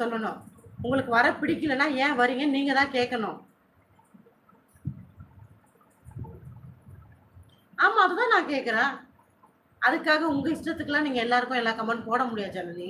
சொல்லணும். உங்களுக்கு வர பிடிக்கலன்னா ஏன் வரீங்க? நீங்க தான் கேட்கணும். ஆமா அதுதான் நான் கேக்குறேன் அதுக்காக உங்க இஷ்டத்துக்குலாம் நீங்க எல்லாருக்கும் எல்லா கமெண்ட் போட முடியாது ஜனனி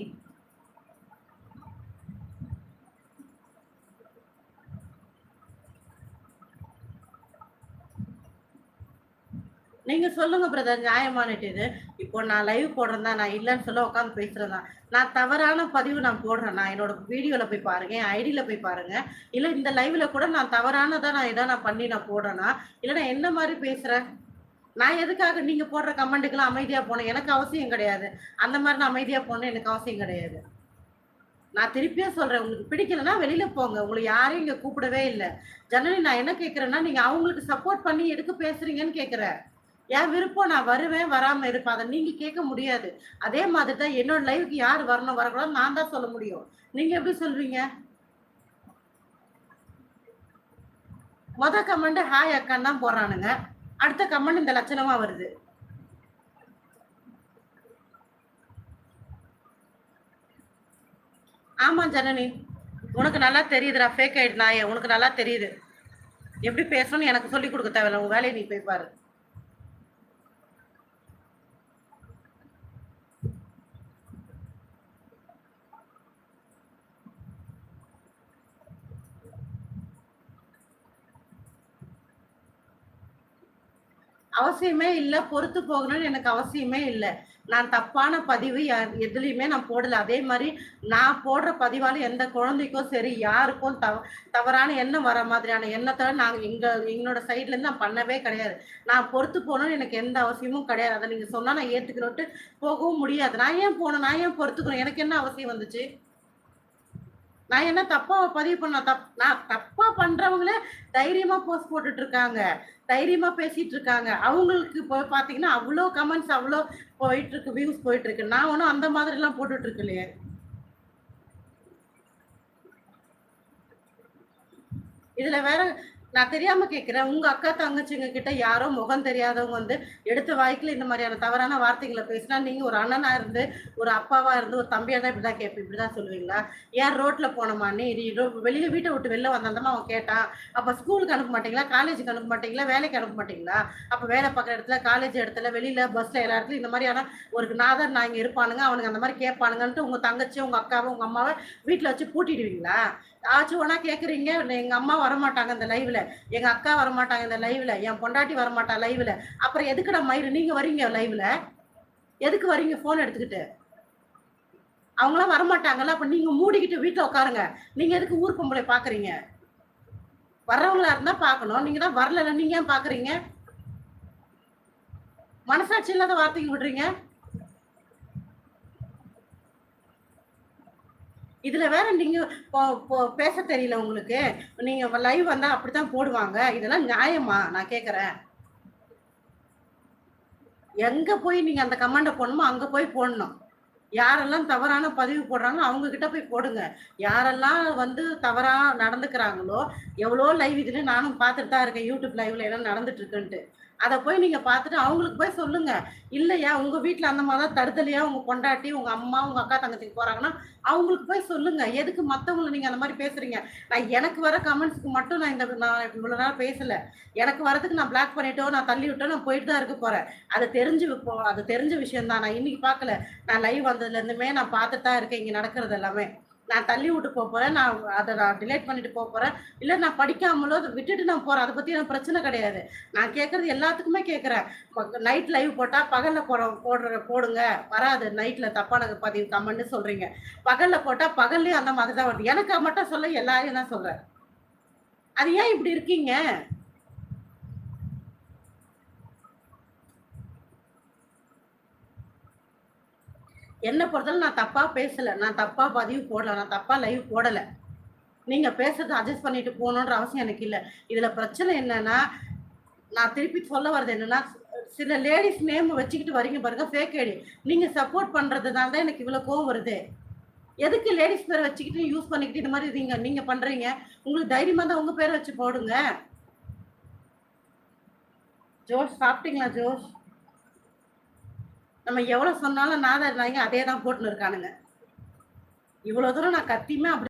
நீங்க சொல்லுங்க பிரதர் நியாயமானட்டு இது. இப்போ நான் லைவ் போடுறேன் நான் இல்லைன்னு சொல்ல உட்காந்து பேசுறேன் தான் நான் தவறான பதிவு நான் போடுறேன். நான் என்னோட வீடியோல போய் பாருங்க என் ஐடியில போய் பாருங்க. இல்ல இந்த லைவ்ல கூட நான் தவறானதாக நான் இதை நான் பண்ணி நான் போடுறேன்னா இல்ல நான் என்ன மாதிரி பேசுறேன் நான் எதுக்காக நீங்க போடுற கமெண்ட்டுக்கெல்லாம் அமைதியா போனேன் எனக்கு அவசியம் கிடையாது. அந்த மாதிரி நான் அமைதியா போனேன் எனக்கு அவசியம் கிடையாது. நான் திருப்பியும் சொல்றேன் உங்களுக்கு பிடிக்கலன்னா வெளியில போங்க. உங்களை யாரையும் இங்க கூப்பிடவே இல்லை. ஜனனி நான் என்ன கேட்குறேன்னா நீங்க அவங்களுக்கு சப்போர்ட் பண்ணி எதுக்கு பேசுறீங்கன்னு கேட்குறேன் என் விருப்பம் நான் வருவேன் வராம இருப்பேன். அதை நீங்க கேட்க முடியாது. அதே மாதிரி தான் என்னோட லைஃப்க்கு யார் வரணும் வரக்கூடாது நான் தான் சொல்ல முடியும். நீங்க எப்படி சொல்வீங்க? மொத கமெண்ட் ஹாய் அக்கான்னு தான் போடுறானுங்க. அடுத்த கமெண்ட் இந்த லட்சணமா வருது. ஆமா ஜனனி. உனக்கு நல்லா தெரியுதுடா ஃபேக் ஐடி உனக்கு நல்லா தெரியுது. எப்படி பேசணும்னு எனக்கு சொல்லி கொடுக்க தேவையில்ல. உன் வேலையை நீ போய் பாரு. அவசியமே இல்லை பொறுத்து போகணும்னு எனக்கு அவசியமே இல்லை. நான் தப்பான பதிவு எதுலையுமே நான் போடல. அதே மாதிரி நான் போடுற பதிவால எந்த குழந்தைக்கும் சரி யாருக்கும் தவ தவறான எண்ணம் வர மாதிரியான எண்ணத்தை நாங்கள் எங்க எங்களோட சைட்ல இருந்து நான் பண்ணவே கிடையாது. நான் பொறுத்து போகணும்னு எனக்கு எந்த அவசியமும் கிடையாது. அதை நீங்க சொன்னா நான் ஏத்துக்கணும்ட்டு போகவும் முடியாது. நான் ஏன் போகணும்? நான் ஏன் பொறுத்துக்கணும்? எனக்கு என்ன அவசியம் வந்துச்சு? நான் என்ன தப்பா பதிவு பண்ண? தப் நான் தப்பா பண்றவங்களே தைரியமா போஸ்ட் போட்டுட்டு இருக்காங்க. தைரியமா பேசிட்டு இருக்காங்க. அவங்களுக்கு இப்போ பாத்தீங்கன்னா அவ்வளோ கமெண்ட்ஸ் அவ்வளோ போயிட்டு இருக்கு வியூஸ் போயிட்டு இருக்கு. நான் ஒன்றும் அந்த மாதிரி எல்லாம் போட்டுட்டு இருக்கலையே. இதுல வேற நான் தெரியாம கேட்கிறேன் உங்க அக்கா தங்கச்சிங்க கிட்ட யாரோ முகம் தெரியாதவங்க வந்து எடுத்த வாய்க்குல இந்த மாதிரியான தவறான வார்த்தைகளை பேசினா நீங்க ஒரு அண்ணனா இருந்து ஒரு அப்பாவா இருந்து ஒரு தம்பியா தான் இப்படிதான் கேட்பேன். இப்படிதான் சொல்லுவீங்களா? ஏன் ரோட்ல போனோமா நீ? ரோ- வெளியில வீட்டை விட்டு வெளில வந்தாந்தமா அவன் கேட்டான். அப்ப ஸ்கூலுக்கு அனுப்ப மாட்டீங்களா? காலேஜுக்கு அனுப்ப மாட்டீங்களா? வேலைக்கு அனுப்ப மாட்டீங்களா? அப்ப வேலை பார்க்குற இடத்துல காலேஜ் இடத்துல வெளியில பஸ்ல எல்லா இடத்துல இந்த மாதிரியான ஒரு நாதர் நான் இங்க இருப்பானுங்க அவனுங்க அந்த மாதிரி கேட்பானுங்கன்ட்டு உங்க தங்கச்சி உங்க அக்காவை உங்க அம்மாவை வீட்டுல வச்சு பூட்டிடுவீங்களா? ஆச்சு கேக்குறீங்க. எங்க அம்மா வரமாட்டாங்க இந்த லைவ்ல எங்க அக்கா வரமாட்டாங்க இந்த லைவ்ல என் பொண்டாட்டி வரமாட்டா லைவ்ல அப்புறம் எதுக்குடா மயிறு நீங்க வரீங்க லைவ்ல எதுக்கு வரீங்க? போன் எடுத்துக்கிட்டு. அவங்களாம் வரமாட்டாங்கல்ல. அப்ப நீங்க மூடிக்கிட்டு வீட்டுல உட்காருங்க. நீங்க எதுக்கு ஊர் பொம்பளை பாக்குறீங்க? வர்றவங்களா இருந்தா பார்க்கணும் நீங்க தான் வரல நீங்க ஏன் பாக்குறீங்க? மனசாட்சி இல்லாத வார்த்தைக்கு விடுறீங்க. இதுல வேற நீங்க பேச தெரியல உங்களுக்கு. நீங்க லைவ் வந்தா அப்படித்தான் போடுவாங்க. இதெல்லாம் நியாயமா? நான் கேக்குறேன். எங்க போய் நீங்க அந்த கமெண்ட போடணுமோ அங்க போய் போடணும். யாரெல்லாம் தவறான பதிவு போடுறாங்களோ அவங்க கிட்ட போய் போடுங்க. யாரெல்லாம் வந்து தவறா நடந்துக்கிறாங்களோ எவ்வளோ லைவ் இதுல நானும் பார்த்துட்டு தான் இருக்கேன் யூடியூப் லைவ்ல எல்லாம் நடந்துட்டு இருக்குன்ட்டு. அதை போய் நீங்க பார்த்துட்டு அவங்களுக்கு போய் சொல்லுங்க. இல்லையா உங்க வீட்டுல அந்த மாதிரி தான் தடுத்தலையா உங்க கொண்டாட்டி உங்க அம்மா உங்க அக்கா தங்கச்சிக்கு போறாங்கன்னா அவங்களுக்கு போய் சொல்லுங்க. எதுக்கு மத்தவங்களை நீங்க அந்த மாதிரி பேசுறீங்க? நான் எனக்கு வர கமெண்ட்ஸ்க்கு மட்டும் நான் இந்த நான் இவ்வளவு நேரம் பேசல. எனக்கு வரதுக்கு நான் பிளாக் பண்ணிட்டோ நான் தள்ளி விட்டோ நான் போயிட்டு தான் இருக்க போறேன். அது தெரிஞ்சு அது தெரிஞ்ச விஷயம் தான் நான் இன்னைக்கு பார்க்கல நான் லைவ் வந்ததுல இருந்துமே நான் பார்த்துட்டு தான் இருக்கேன். இங்க நடக்கிறது எல்லாமே. நான் தள்ளி விட்டு போக போறேன். நான் அதை நான் டிலேட் பண்ணிட்டு போக போறேன். இல்ல நான் படிக்காமலோ அதை விட்டுட்டு நான் போறேன். அதை பத்தி எனக்கு பிரச்சனை கிடையாது. நான் கேட்கறது எல்லாத்துக்குமே கேட்கறேன் நைட் லைவ் போட்டா பகல்ல போட போடுற போடுங்க. வராது. நைட்ல தப்பான பதிவு தம்மன்னு சொல்றீங்க. பகல்ல போட்டா பகல்லையும் அந்த மாதிரி தான் வருது. எனக்கு மட்டும் சொல்ல எல்லாரையும் தான் சொல்றேன். அது ஏன் இப்படி இருக்கீங்க? என்னை பொறுத்தவரை நான் தப்பா பேசல. நான் தப்பா பதிவு போடல. நான் தப்பா லைவ் போடல. நீங்க பேசுறதை அட்ஜஸ்ட் பண்ணிட்டு போகணுன்ற அவசியம் எனக்கு இல்லை. இதுல பிரச்சனை என்னன்னா நான் திருப்பி சொல்ல வர்றது என்னன்னா சில லேடிஸ் நேம் வச்சுக்கிட்டு வரீங்க பாருங்க ஃபேக் ஐடி நீங்க சப்போர்ட் பண்றதுனால தான் எனக்கு இவ்வளவு கோவம் வருது. எதுக்கு லேடிஸ் பேரை வச்சுக்கிட்டு யூஸ் பண்ணிக்கிட்டு இந்த மாதிரி இருக்கீங்க? நீங்க பண்றீங்க. உங்களுக்கு தைரியமா தான் உங்க பேரை வச்சு போடுங்க. ஜோஷ் சாப்பிட்டீங்களா ஜோஷ்? நம்ம எவ்வளவு சொன்னாலும் நாதர் நாயங்க அதே தான் போட்டுன்னு இருக்கானுங்க. இவ்வளவு தூரம் நான் கத்தியுமே அப்படி